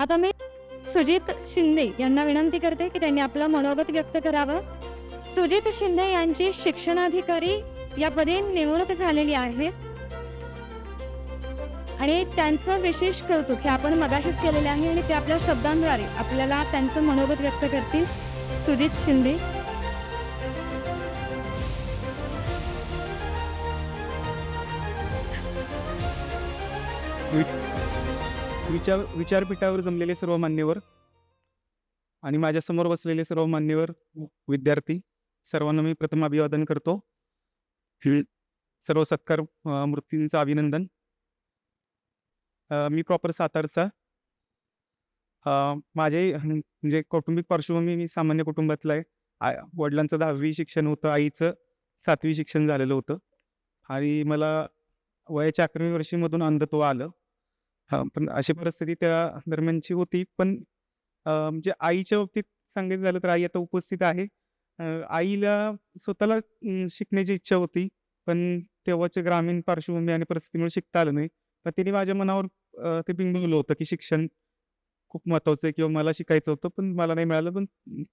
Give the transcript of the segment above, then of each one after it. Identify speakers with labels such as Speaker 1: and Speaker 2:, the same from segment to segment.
Speaker 1: आता मी सुजित शिंदे यांना विनंती करते की त्यांनी आपलं मनोगत व्यक्त करावं. सुजित शिंदे यांची शिक्षणाधिकारी या पदी नेमणूक झालेली आहे. आणि त्यांचं विशेष कौतुक हे आपण मगाशीच केलेले आहे आणि ते आपल्या शब्दांद्वारे आपल्याला त्यांचं मनोगत व्यक्त करतील. सुजित शिंदे.
Speaker 2: विचार विचारपीठावर जमलेले सर्व मान्यवर आणि माझ्यासमोर बसलेले सर्व मान्यवर विद्यार्थी सर्वांना मी प्रथम अभिवादन करतो. सर्व सत्कार मूर्तींचं अभिनंदन. मी प्रॉपर सातारचा. माझे म्हणजे कौटुंबिक पार्श्वभूमी मी सामान्य कुटुंबातला आहे. वडिलांचं दहावी शिक्षण होतं आईचं सातवी शिक्षण झालेलं होतं. आणि मला वयाच्या अकरावी वर्षीमधून अंधत्व आलं. हां, पण अशी परिस्थिती त्या दरम्यानची होती. पण अ, म्हणजे आईच्या बाबतीत सांगायचं झालं तर आई आता उपस्थित आहे. अ, आईला स्वतःला अं, शिकण्याची इच्छा होती. पण तेव्हाच्या ग्रामीण पार्श्वभूमी आणि परिस्थितीमुळे शिकता आलं नाही. पण तिने माझ्या मनावर अ, ते बिंबवलं होतं, की शिक्षण खूप महत्त्वाचं आहे किंवा मला शिकायचं होतं, पण मला नाही मिळालं, पण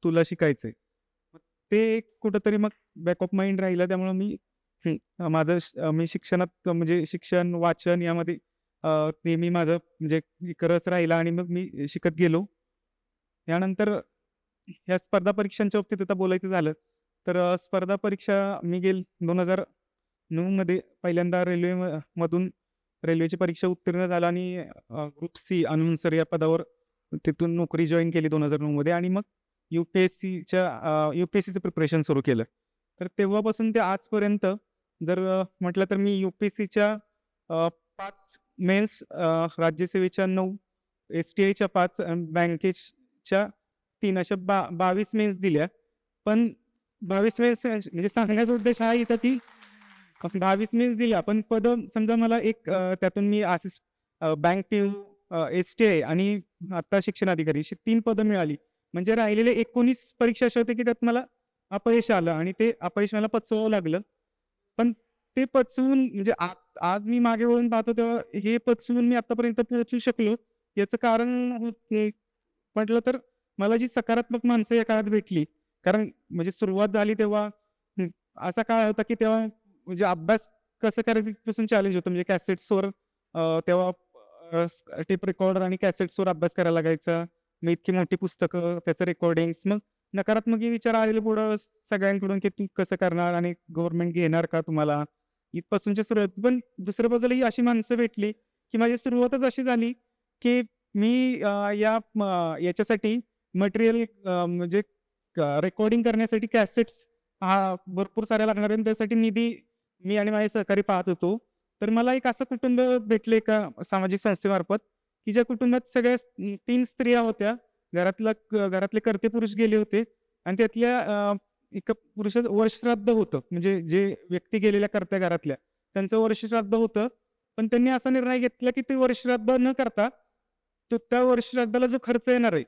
Speaker 2: तुला शिकायचं आहे. मग ते एक कुठेतरी मग बॅक ऑफ माइंड राहिलं. त्यामुळे मी हं, माझं श मी शिक्षणात म्हणजे शिक्षण, वाचन यामध्ये अ, नेहमी माझं म्हणजे करत राहिला आणि मग मी शिकत गेलो. त्यानंतर ह्या स्पर्धा परीक्षांच्या बाबतीत आता बोलायचं झालं, तर अ, स्पर्धा परीक्षा मी गेल 2009 मध्ये पहिल्यांदा रेल्वे म मधून रेल्वेची परीक्षा उत्तीर्ण झाला आणि अ, ग्रुप सी अनाउन्सर या पदावर तिथून नोकरी जॉइन केली 2009 मध्ये आणि मग यू-पी-एस-सीच्या अ, यू-पी-एस-सीचं प्रिपरेशन सुरू केलं. तर तेव्हापासून ते आजपर्यंत जर अ, म्हटलं तर मी यू-पी-एस-सीच्या अ, 5 मेन्स राज्यसेवेच्या नऊ एस-टी-आयच्या पाच बँकेच्या तीन अशा बा 22 मेन्स दिल्या. पण 22 मेन्स म्हणजे सांगण्याचा उद्देश हा इथं की 22 मेन्स दिल्या, पण पदं समजा मला एक त्यातून मी assist bank P S T I आणि आता शिक्षणाधिकारी अशी तीन पदं मिळाली. म्हणजे राहिलेले 19 परीक्षा अशा होत्या, की त्यात मला अपयश आलं आणि ते अपयश मला पचवावं लागलं. पण ते पचवून म्हणजे आ आज मी मागे वळून पाहतो तेव्हा हे पचवून मी आतापर्यंत पोहोचू शकलो. याचं कारण हो, हे म्हटलं तर मला जी सकारात्मक माणसं या काळात भेटली. कारण म्हणजे सुरुवात झाली तेव्हा असा काळ होता, की तेव्हा म्हणजे अभ्यास कसं करायचं पासून चॅलेंज होतं. म्हणजे कॅसेट्सवर अ, तेव्हा टेप रेकॉर्डर आणि कॅसेट्सवर अभ्यास करायला लागायचा. मग इतकी मोठी पुस्तकं, त्याचं रेकॉर्डिंग्स. मग नकारात्मक विचार आलेले पुढं सगळ्यांकडून, की तू कसं करणार आणि गव्हर्नमेंट घेणार का तुम्हाला? इथपासूनच्या सुरुवात. पण दुसऱ्या बाजूला ही अशी माणसं भेटली, की माझी सुरुवातच अशी झाली, की मी या याच्यासाठी मटेरियल म्हणजे रेकॉर्डिंग करण्यासाठी कॅसेट्स हा भरपूर साऱ्या लागणार आणि त्यासाठी निधी मी आणि माझे सहकारी पाहत होतो. तर मला एक असं कुटुंब भेटले एका सामाजिक संस्थेमार्फत, की ज्या कुटुंबात सगळ्या तीन स्त्रिया होत्या. घरातला घरातले कर्ते पुरुष गेले होते आणि त्यातल्या एका पुरुषाचं वर्षश्राद्ध होतं. म्हणजे जे व्यक्ती गेलेल्या कर्त्या घरातल्या, त्यांचं वर्षश्राद्ध होतं. पण त्यांनी असा निर्णय घेतला, की ते वर्षश्राद्ध न करता, तो त्या वर्षश्राद्धाला जो खर्च येणार आहे,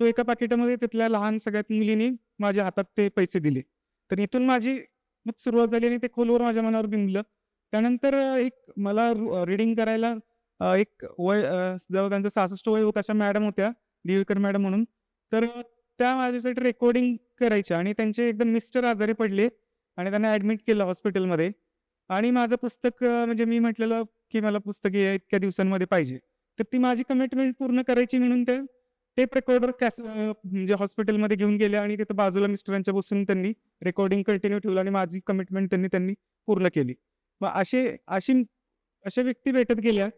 Speaker 2: तो एका पाकिटामध्ये तिथल्या लहान सगळ्यात मुलीने माझ्या हातात ते पैसे दिले. तर इथून माझी मग सुरुवात झाली आणि ते खोलवर माझ्या मनावर बिंबलं. त्यानंतर एक मला रीडिंग करायला एक वय जवळ त्यांचं 66 वय होत अशा मॅडम होत्या, देवीकर मॅडम म्हणून. तर त्या माझ्यासाठी रेकॉर्डिंग करायच्या आणि त्यांचे एकदम मिस्टर आजारी पडले आणि त्यांना ॲडमिट केलं हॉस्पिटलमध्ये आणि माझं पुस्तक म्हणजे मी म्हटलेलं, की मला पुस्तक हे इतक्या दिवसांमध्ये पाहिजे. तर ती माझी कमिटमेंट पूर्ण करायची म्हणून ते टेप रेकॉर्डर कॅस म्हणजे हॉस्पिटलमध्ये घेऊन गेले आणि तिथं बाजूला मिस्टरांच्या बसून त्यांनी रेकॉर्डिंग कंटिन्यू ठेवलं आणि माझी कमिटमेंट त्यांनी त्यांनी पूर्ण केली. मग असे अशी अशा व्यक्ती भेटत गेल्या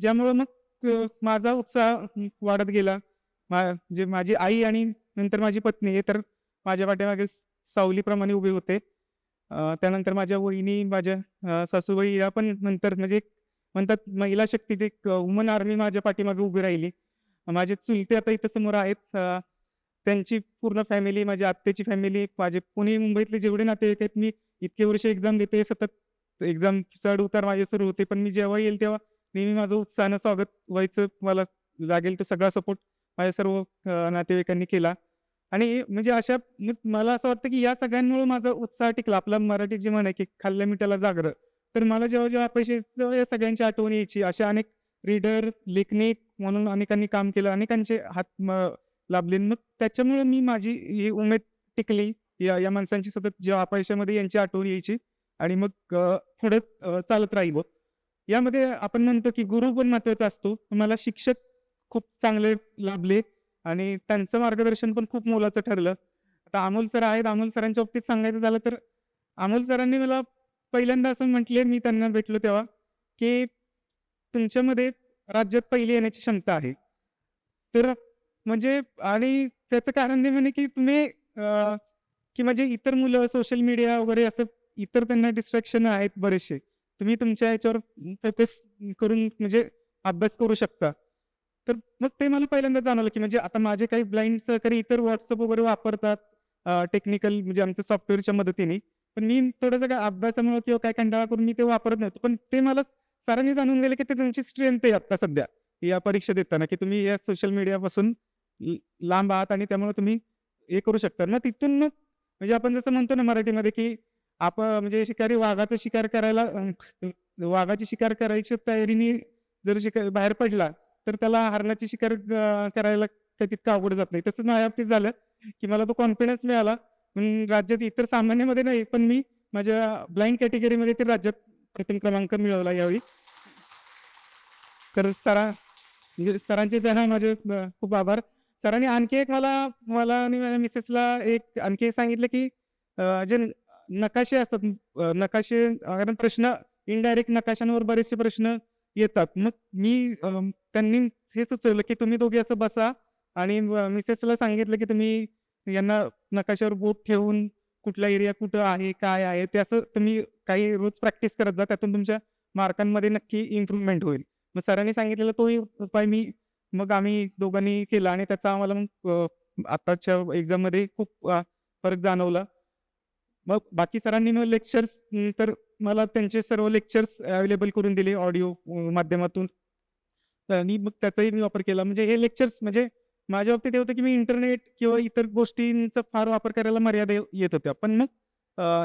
Speaker 2: ज्यामुळं मग माझा उत्साह वाढत गेला. मा जे माझी आई आणि नंतर माझी पत्नी हे तर माझ्या पाठीमागे सावलीप्रमाणे उभे होते. त्यानंतर माझ्या वहिनी, माझ्या सासूबाई या पण नंतर म्हणजे म्हणतात महिला शक्ती एक वुमन आर्मी माझ्या पाठीमागे उभी राहिली. माझे चुलते आता इथं समोर आहेत. त्यांची पूर्ण फॅमिली, माझ्या आत्याची फॅमिली, माझे पुणे, मुंबईतले जेवढे नातेवाईक आहेत, मी इतके वर्ष एक्झाम देतोय. सतत एक्झाम चढ-उतार माझे सुरू होते. पण मी जेव्हा येईल तेव्हा नेहमी माझं उत्साहानं स्वागत व्हायचं. मला लागेल तो सगळा सपोर्ट माझ्या सर्व नातेवाईकांनी केला. आणि म्हणजे अशा मला असं वाटतं, की या सगळ्यांमुळे माझा उत्साह टिकला. आपला मराठी जे म्हण आहे, की खाल्ल्या मिठाला जागरं. तर मला जेव्हा-जेव्हा पैसे या सगळ्यांची आठवण यायची. अशा अनेक रीडर लेखनिक म्हणून अनेकांनी काम केलं. अनेकांचे हात लाभले. मग त्याच्यामुळे मी माझी ही उमेद टिकली. या या माणसांची सतत जेव्हा अपयशामध्ये यांची आठवण यायची. आणि मग पुढे चालत राहिलो. यामध्ये आपण म्हणतो की गुरु पण महत्त्वाचा असतो. मला शिक्षक खूप चांगले लाभले आणि त्यांचं मार्गदर्शन पण खूप मोलाचं ठरलं. आता अमोल सर आहेत. अमोल सरांच्या बाबतीत सांगायचं झालं तर अमोल सरांनी मला पहिल्यांदा असं म्हटले मी त्यांना भेटलो तेव्हा की तुमच्यामध्ये राज्यात पहिली येण्याची क्षमता आहे. तर म्हणजे आणि त्याचं कारण ते म्हणे की तुम्ही की म्हणजे इतर मुलं सोशल मीडिया वगैरे असं इतर त्यांना डिस्ट्रॅक्शन आहेत बरेचसे. तुम्ही तुमच्या याच्यावर फोकस करून म्हणजे अभ्यास करू शकता. तर मग ते मला पहिल्यांदा जाणवलं की म्हणजे आता माझे काही ब्लाइंड सहकारी इतर व्हॉट्सअप वगैरे वापरतात टेक्निकल म्हणजे आमच्या सॉफ्टवेअरच्या मदतीने. पण मी थोडंसं काय अभ्यासामुळे किंवा काय कंटाळा करून मी ते वापरत नव्हतो. पण ते मला सरांनी जाणून गेले की ते तुमची स्ट्रेंथ आहे आता सध्या. या परीक्षा देताना की तुम्ही या सोशल मीडियापासून लांब आहात आणि त्यामुळे तुम्ही हे करू शकता. मग तिथून मग म्हणजे आपण जसं म्हणतो ना मराठीमध्ये की आपण म्हणजे शिकारी वाघाचा शिकार करायला वाघाची शिकार करायच्या तयारीने जर शिकार बाहेर पडला तर त्याला हरणाची शिकार करायला काही तितकं अवघड जात नाही. तसंच माझ्या बाबतीत झालं की मला तो कॉन्फिडन्स मिळाला. राज्यात इतर सामान्यमध्ये नाही पण मी माझ्या ब्लाइंड कॅटेगरीमध्ये ते राज्यात प्रथम क्रमांक मिळवला यावेळी. तर सरा म्हणजे सरांचे त्यांना माझे खूप आभार. सरांनी आणखी एक मला मला आणि माझ्या मिसेसला एक आणखी सांगितलं की जे नकाशे असतात नकाशे कारण प्रश्न इनडायरेक्ट नकाशांवर बरेचसे प्रश्न येतात. मग मी त्यांनी हे सुचवलं की तुम्ही दोघे असं बसा आणि मिसेसला सांगितलं की तुम्ही यांना नकाशावर बोट ठेवून कुठला एरिया कुठं आहे काय आहे ते असं तुम्ही काही रोज प्रॅक्टिस करत जा त्यातून तुमच्या मार्कांमध्ये नक्की इम्प्रूव्हमेंट होईल. मग सरांनी सांगितलेला तोही उपाय मी मग आम्ही दोघांनी केला आणि त्याचा आम्हाला मग आत्ताच्या आताच्या एक्झाममध्ये खूप फरक जाणवला. मग बाकी सरांनी मग लेक्चर्स तर मला त्यांचे सर्व लेक्चर्स अवेलेबल करून दिले ऑडिओ माध्यमातून. आणि मग त्याचाही मी वापर केला. म्हणजे हे लेक्चर्स म्हणजे माझ्या बाबतीत हे होतं की मी इंटरनेट किंवा इतर गोष्टींचा फार वापर करायला मर्यादा येत होत्या. पण मग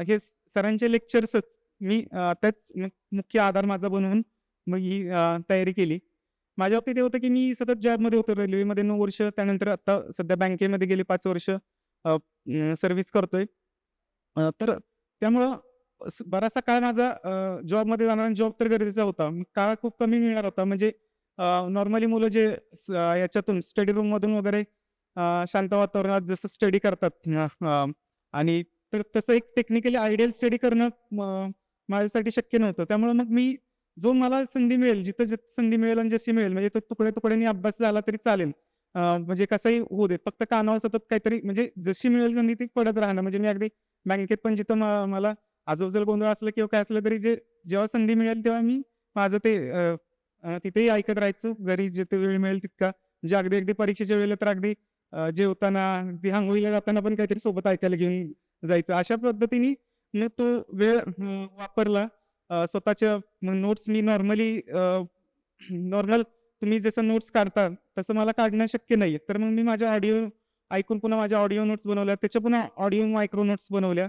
Speaker 2: हे सरांचे लेक्चर्सच मी त्याच मुख्य आधार माझा बनवून मग ही तयारी केली. माझ्या बाबतीत हे होतं की मी सतत जॉबमध्ये होतो रेल्वेमध्ये नऊ वर्ष. त्यानंतर आता सध्या बँकेमध्ये गेले पाच वर्ष. सर्व्हिस करतोय. तर त्यामुळं बराचसा काळ माझा जॉबमध्ये जाणार जॉब तर गरजेचा होता. काळ खूप कमी मिळणार होता. म्हणजे नॉर्मली मुलं जे याच्यातून स्टडी रूम मधून वगैरे शांत वातावरणात जसं स्टडी करतात आणि तर तसं एक टेक्निकली आयडियल स्टडी करणं माझ्यासाठी शक्य नव्हतं. त्यामुळे मग मी जो मला संधी मिळेल जिथं जिथं संधी मिळेल आणि जशी मिळेल म्हणजे तो तुकड्या तुकड्याने अभ्यास झाला तरी चालेल. म्हणजे कसंही होऊ देत फक्त कानावर सतत काहीतरी म्हणजे जशी मिळेल संधी ती पडत राहणं. म्हणजे मी अगदी बँकेत पण जिथं मला आजूबाजूला गोंधळ असलं किंवा काय असलं तरी जे जेव्हा संधी मिळेल तेव्हा मी माझं ते तिथेही ऐकत राहायचो. घरी जिथे वेळ मिळेल तितका. म्हणजे अगदी अगदी परीक्षेच्या वेळेला तर अगदी जेवताना अगदी हांगोळीला जाताना पण काहीतरी सोबत ऐकायला घेऊन जायचं. अशा पद्धतीने मी तो वेळ वापरला. स्वतःच्या नोट्स मी नॉर्मली नॉर्मल तुम्ही जसं नोट्स काढता तसं मला काढणं शक्य नाही तर मग मी माझ्या ऑडिओ ऐकून पुन्हा माझ्या ऑडिओ नोट्स बनवल्या त्याच्या पुन्हा ऑडिओ मायक्रो नोट्स बनवल्या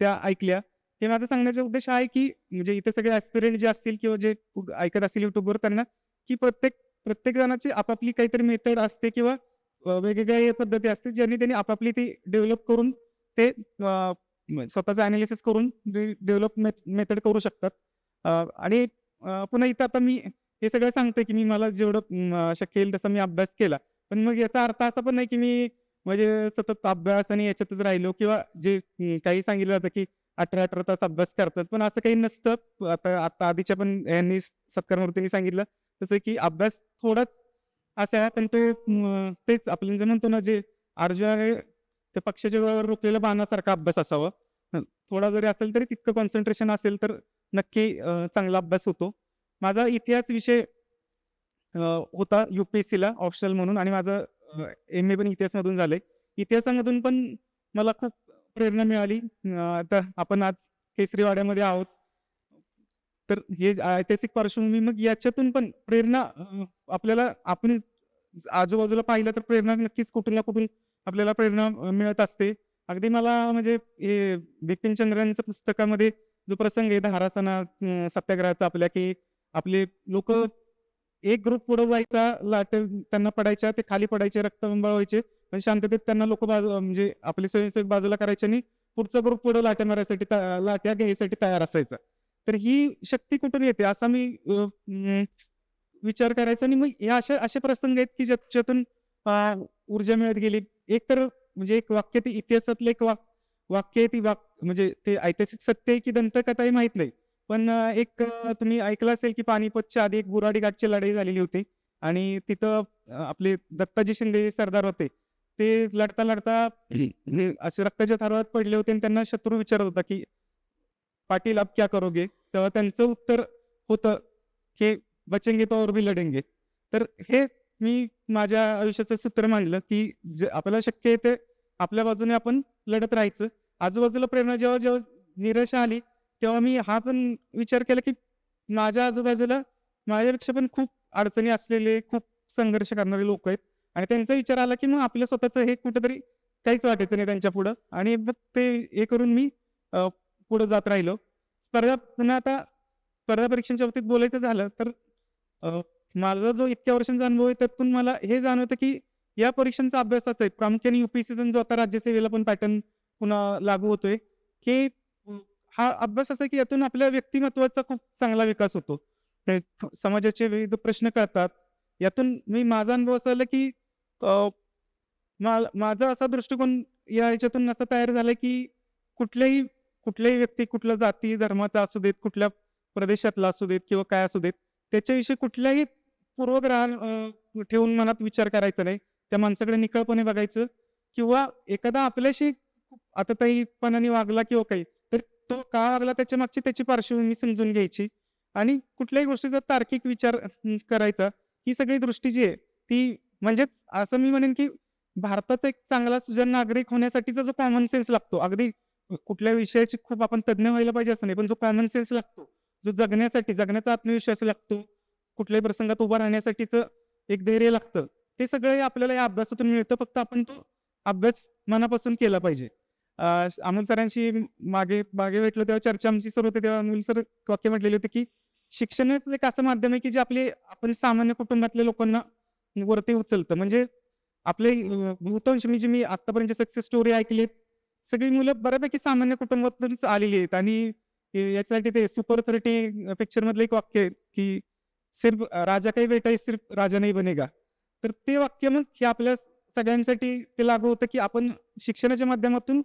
Speaker 2: त्या ऐकल्या. हे माझा सांगण्याचा उद्देश आहे की म्हणजे इथे सगळे ॲस्पिरंट जे असतील किंवा जे ऐकत असतील युट्यूबवर त्यांना की प्रत्येक प्रत्येक जणाची आपापली काहीतरी मेथड असते किंवा वेगवेगळ्या पद्धती असते ज्यांनी त्यांनी आपापली ती डेव्हलप करून ते स्वतःचं अनालिसिस करून डेव्हलप मेथड करू शकतात. आणि पुन्हा इथं आता मी हे सगळं सांगतोय की मी मला जेवढं शक्य येईल तसा मी अभ्यास केला. पण मग याचा अर्थ असा पण नाही की मी म्हणजे सतत अभ्यास आणि याच्यातच राहिलो किंवा जे काही सांगितलं जातं की अठरा अठरा तास अभ्यास करतात. पण असं काही नसतं. आता आता आधीच्या पण यांनी सत्कारमूर्तींनी सांगितलं तसं की अभ्यास थोडाच असा आहे पण तो तेच आपण जे म्हणतो ना जे अर्जुनाने त्या पक्षाच्या वर रोखलेल्या बाणासारखा अभ्यास असावा. थोडा जरी असेल तरी तितकं कॉन्सन्ट्रेशन असेल तर नक्की चांगला अभ्यास होतो. माझा इतिहास विषय होता यू पी एस सीला ऑप्शनल म्हणून आणि माझं एम ए पण इतिहासमधून झालंय. इतिहासामधून पण मला खूप प्रेरणा मिळाली. तर आता आपण आज केसरीवाड्यामध्ये आहोत. तर हे ऐतिहासिक पार्श्वभूमी मग याच्यातून पण प्रेरणा आपल्याला आपण आजूबाजूला पाहिलं तर प्रेरणा नक्कीच कुठून ना कुठून आपल्याला प्रेरणा मिळत असते. अगदी मला म्हणजे हे बिपिनचंद्रांच्या पुस्तकामध्ये जो प्रसंग आहे धारासना सत्याग्रहाचा आपल्या की आपले लोक एक ग्रुप पुढे जायचा लाट त्यांना पडायच्या ते खाली पडायचे रक्तबंबाळ व्हायचे पण म्हणजे शांततेत त्यांना लोक बाजू म्हणजे आपले स्वयंसेवक बाजूला करायचे आणि पुढचा ग्रुप पुढे लाट्या मारायसाठी लाट्या घ्यायसाठी तयार असायचा. तर ही शक्ती कुठून येते? असा मी विचार करायचा आणि मग या अशा असे प्रसंग आहेत की ज्याच्यातून ऊर्जा मिळत गेली. एक तर म्हणजे एक वाक्य ते इतिहासातलं एक वाक वाक्य आहे ती वाक म्हणजे ते ऐतिहासिक सत्य आहे की दंतकथा हे माहीत नाही. पण एक तुम्ही ऐकलं असेल की पानिपतच्या आधी एक बुराडी घाटची लढाई झालेली होती आणि तिथं आपले दत्ताजी शिंदे जे सरदार होते. ते लढता लढता असे रक्ताच्या थारोळात पडले होते आणि त्यांना शत्रू विचारत होता की पाटील आप क्या करोगे? तेव्हा त्यांचं उत्तर होतं की बचेंगे तो और भी लढेंगे. तर हे मी माझ्या आयुष्याचं सूत्र मांडलं की जे आपल्याला शक्य आहे ते आपल्या बाजूने आपण लढत राहायचं. आजूबाजूला प्रेरणा जेव्हा जेव्हा निराशा आली तेव्हा मी हा पण विचार केला की माझ्या आजूबाजूला माझ्यापेक्षा पण खूप अडचणी असलेले खूप संघर्ष करणारे लोक आहेत. आणि त्यांचा विचार आला की मग आपल्या स्वतःचं हे कुठेतरी काहीच वाटायचं नाही त्यांच्या पुढं. आणि मग ते हे करून मी पुढं जात राहिलो. स्पर्धा पुन्हा आता स्पर्धा परीक्षांच्या बाबतीत बोलायचं झालं तर माझा जो इतक्या वर्षांचा अनुभव आहे त्यातून मला हे जाणवतं की या परीक्षांचा अभ्यासाचा आहे प्रामुख्याने युपीएससीचा जो आता राज्यसेवेला पण पॅटर्न पुन्हा लागू होतोय की हा अभ्यास असा की यातून आपल्या व्यक्तिमत्वाचा खूप चांगला विकास होतो. ते समाजाचे विविध प्रश्न कळतात. यातून मी माझा अनुभव असा आला की माझा असा दृष्टिकोन या याच्यातून असा तयार झाला की कुठल्याही कुठल्याही व्यक्ती कुठल्या जाती धर्माचा असू देत कुठल्या प्रदेशातला असू देत किंवा काय असू देत त्याच्याविषयी कुठल्याही पूर्वग्रह ठेवून मनात विचार करायचा नाही. त्या माणसाकडे निकळपणे बघायचं किंवा एखादा आपल्याशी आता ताईपणाने वागला किंवा काही तो का लागला त्याच्या मागची त्याची पार्श्वभूमी समजून घ्यायची. आणि कुठल्याही गोष्टीचा तार्किक विचार करायचा ही सगळी दृष्टी जी आहे ती म्हणजेच असं मी म्हणेन की भारताचा एक चांगला सुजन नागरिक होण्यासाठीचा जो कॉमन सेन्स लागतो. अगदी कुठल्या विषयाची खूप आपण तज्ज्ञ व्हायला पाहिजे असं नाही पण जो कॉमन सेन्स लागतो जो जगण्यासाठी जगण्याचा आत्मविश्वास लागतो कुठल्याही प्रसंगात उभा राहण्यासाठीच एक धैर्य लागतं ते सगळं आपल्याला या अभ्यासातून मिळतं फक्त आपण तो अभ्यास मनापासून केला पाहिजे. अमोल सरांशी मागे मागे भेटलो तेव्हा चर्चा आमची सुरू होती तेव्हा अमोल सर वाक्य म्हटलेले होते की शिक्षणच एक असं माध्यम आहे की जे आपले आपण सामान्य कुटुंबातल्या लोकांना वरती उचलतं. म्हणजे आपले बहुतांश म्हणजे मी मी आतापर्यंत सक्सेस स्टोरी ऐकली सगळी मुलं बऱ्यापैकी सामान्य कुटुंबातूनच आलेली आहेत. आणि याच्यासाठी ते सुपर थर्टी पिक्चर मधलं एक वाक्य आहे की सिर्फ राजा काही बेटा सिर्फ राजा नाही बनेगा. तर ते वाक्य मग हे आपल्या सगळ्यांसाठी ते लागू होतं की आपण शिक्षणाच्या माध्यमातून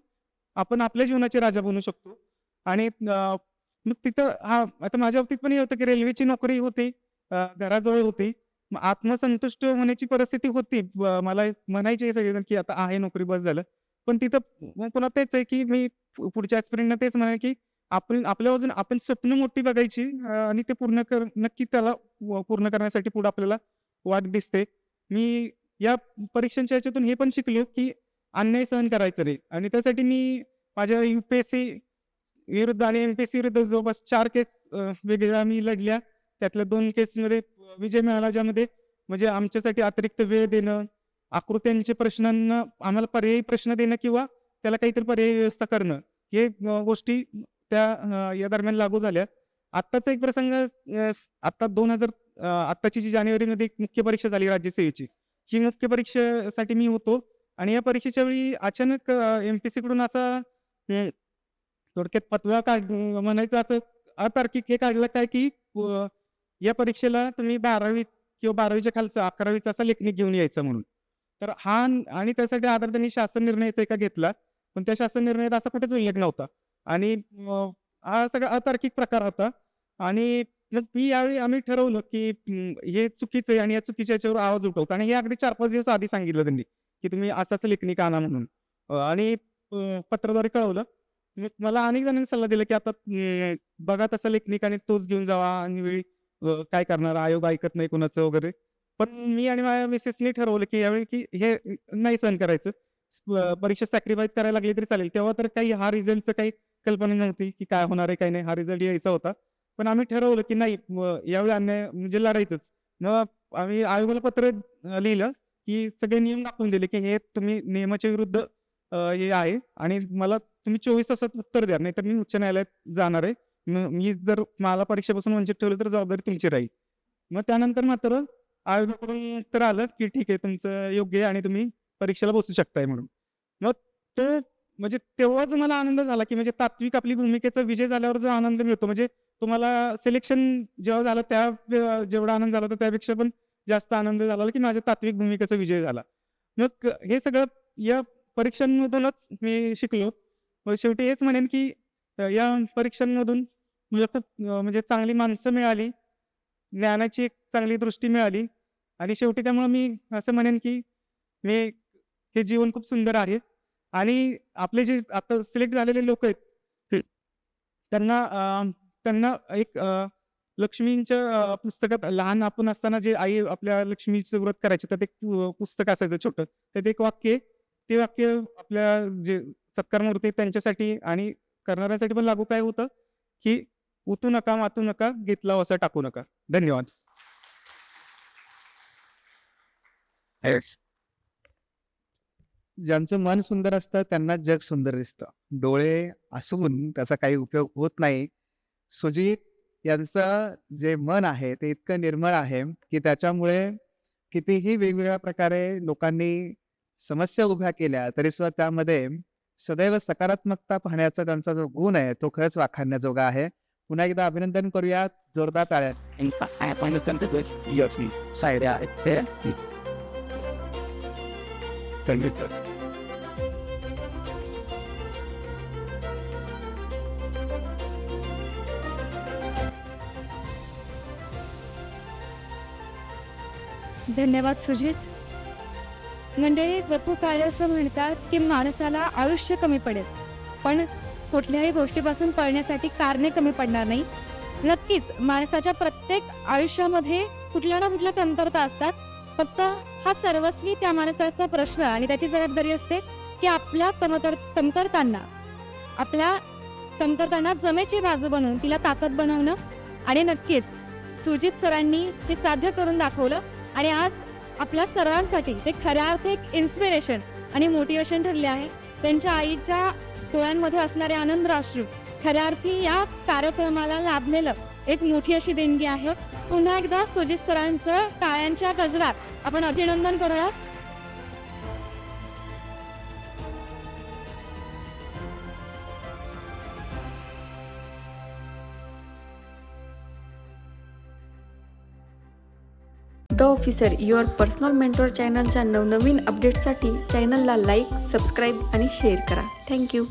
Speaker 2: आपण आपल्या जीवनाचे राजा बनू शकतो. आणि मग तिथं हा आता माझ्या बाबतीत पण हे होतं की रेल्वेची नोकरी होती घराजवळ होती. आत्मसंतुष्ट होण्याची परिस्थिती होती. मला म्हणायचे सगळेजण की आता आहे नोकरी बस झालं. पण तिथं पुन्हा तेच आहे की मी पुढच्या आजपर्यंत तेच म्हणाल की आपण आपल्या बाजून आपण स्वप्न मोठी बघायची आणि ते पूर्ण कर नक्की त्याला पूर्ण करण्यासाठी पुढे आपल्याला वाट दिसते. मी या परीक्षांच्या ह्याच्यातून हे पण शिकलो की अन्याय सहन करायचं नाही आणि त्यासाठी मी माझ्या युपीएससी विरुद्ध आणि एमपीएससी विरुद्ध जवळपास चार केस वेगवेगळ्या मी लढल्या. त्यातल्या दोन केसमध्ये विजय मिळाला ज्यामध्ये म्हणजे आमच्यासाठी अतिरिक्त वेळ देणं आकृत्यांचे प्रश्नांना आम्हाला पर्यायी प्रश्न देणं किंवा त्याला काहीतरी पर्यायी व्यवस्था करणं हे गोष्टी त्या या दरम्यान लागू झाल्या. आत्ताचा एक प्रसंग आत्ता दोन हजार आत्ताची जी जानेवारीमध्ये एक मुख्य परीक्षा झाली राज्यसेवेची ही मुख्य परीक्षेसाठी मी होतो. आणि या परीक्षेच्या वेळी अचानक एम पी कडून असा थोडक्यात पतळा काढ म्हणायचं असं अतार्किक हे काढलं काय की या परीक्षेला तुम्ही बारावी किंवा बारावीच्या खालचं अकरावीचा असा लेखनिक घेऊन यायचा म्हणून. तर हा आणि त्यासाठी आधार त्यांनी शासन निर्णयाचा एका घेतला पण त्या शासन निर्णयात असा कुठेच उल्लेख नव्हता. आणि हा सगळा अतार्किक प्रकार होता. आणि ती यावेळी आम्ही ठरवलं की हे चुकीचं आहे आणि या चुकीच्या याच्यावर आवाज उठवतो. आणि हे अगदी चार पाच दिवस आधी सांगितलं त्यांनी. की तुम्ही असाच लेखनिक आणा म्हणून. आणि पत्राद्वारे कळवलं. मला अनेक जणांनी सल्ला दिला की आता बघा तसा लेखनिक आणि तोच घेऊन जावा आणि वेळी काय करणार? आयोग ऐकत नाही कोणाचं वगैरे. पण मी आणि माझ्या मिसेसनी ठरवलं की यावेळी की हे नाही सहन करायचं. परीक्षा सॅक्रिफाईस करायला लागली तरी चालेल. तेव्हा तर काही हा रिझल्टचं काही कल्पना नव्हती की काय होणार आहे काय नाही. हा रिझल्ट यायचा होता. पण आम्ही ठरवलं की नाही यावेळी अन्याय म्हणजे लढायचंच. मग आम्ही आयोगाला पत्र लिहिलं. की सगळे नियम दाखवून दिले की हे तुम्ही नियमाच्या विरुद्ध हे आहे आणि मला तुम्ही चोवीस तासात उत्तर द्या नाहीतर मी उच्च न्यायालयात जाणार आहे. मी जर मला परीक्षेपासून वंचित ठेवलं तर जबाबदारी तुमची राहील. मग त्यानंतर मात्र आयोगाकडून उत्तर आलं की ठीक आहे तुमचं योग्य आहे आणि तुम्ही परीक्षेला बसू शकताय म्हणून. मग तो म्हणजे तेव्हाच मला आनंद झाला की म्हणजे तात्विक आपली भूमिकेचा विजय झाल्यावर जो आनंद मिळतो म्हणजे तुम्हाला सिलेक्शन जेव्हा झालं त्या जेवढा आनंद झाला होता त्यापेक्षा पण जास्त आनंद झाला की माझ्या तात्विक भूमिकेचा विजय झाला. मग हे सगळं या परीक्षांमधूनच मी शिकलो. व शेवटी हेच म्हणेन की या परीक्षांमधून मला म्हणजे चांगली माणसं मिळाली ज्ञानाची एक चांगली दृष्टी मिळाली आणि शेवटी त्यामुळं मी असं म्हणेन की मी हे जीवन खूप सुंदर आहे. आणि आपले जे आता सिलेक्ट झालेले लोक आहेत त्यांना त्यांना एक लक्ष्मींच्या पुस्तकात लहान आपण असताना जे आई आपल्या लक्ष्मीचं व्रत करायचे त्यात एक पु- पुस्तक असायचं छोटं. त्यात एक वाक्य. ते वाक्य आपल्या जे सत्कार मूर्ती आहेत त्यांच्यासाठी आणि करणाऱ्यांसाठी पण लागू काय होतं? की उतू नका मातू नका घेतला असं टाकू नका. धन्यवाद.
Speaker 3: ज्यांचं मन सुंदर असतं त्यांना जग सुंदर दिसतं. डोळे असून त्याचा काही उपयोग होत नाही. सुजित यांचं जे मन आहे ते इतकं निर्मळ आहे की त्याच्यामुळे कितीही वेगवेगळ्या प्रकारे लोकांनी समस्या उभ्या केल्या तरी सुद्धा त्यामध्ये सदैव सकारात्मकता पाहण्याचा त्यांचा जो गुण आहे तो खरंच वाखाणण्याजोगा आहे. पुन्हा एकदा अभिनंदन करूया जोरदार टाळ्या
Speaker 1: धन्यवाद सुजित. मंडळी वपू काळे असं म्हणतात की माणसाला आयुष्य कमी पडेल. पण कुठल्याही गोष्टीपासून पळण्यासाठी कारणे कमी पडणार नाही. नक्कीच माणसाच्या प्रत्येक आयुष्यामध्ये कुठल्या ना कुठल्या कमतरता असतात. फक्त हा सर्वस्वी त्या माणसाचा प्रश्न आणि त्याची जबाबदारी असते की आपल्या कमतर कमतरतांना आपल्या कमतरतांना जमेची बाजू बनवून तिला ताकद बनवणं. आणि नक्कीच सुजित सरांनी ते साध्य करून दाखवलं आणि आज आपल्या सर्वांसाठी ते खऱ्या अर्थ एक इन्स्पिरेशन आणि मोटिवेशन ठरले आहे. त्यांच्या आईच्या डोळ्यांमध्ये असणारे आनंद राष्ट्र खऱ्या अर्थी या कार्यक्रमाला लाभलेलं एक मोठी अशी देणगी आहे. पुन्हा एकदा सुजित सरांचं टाळ्यांच्या गजरात आपण अभिनंदन करूया
Speaker 4: ऑफिसर युअर पर्सनल मेंटोर चॅनलच्या नवनवीन अपडेटसाठी चॅनलला लाईक सबस्क्राईब आणि शेअर करा. Thank you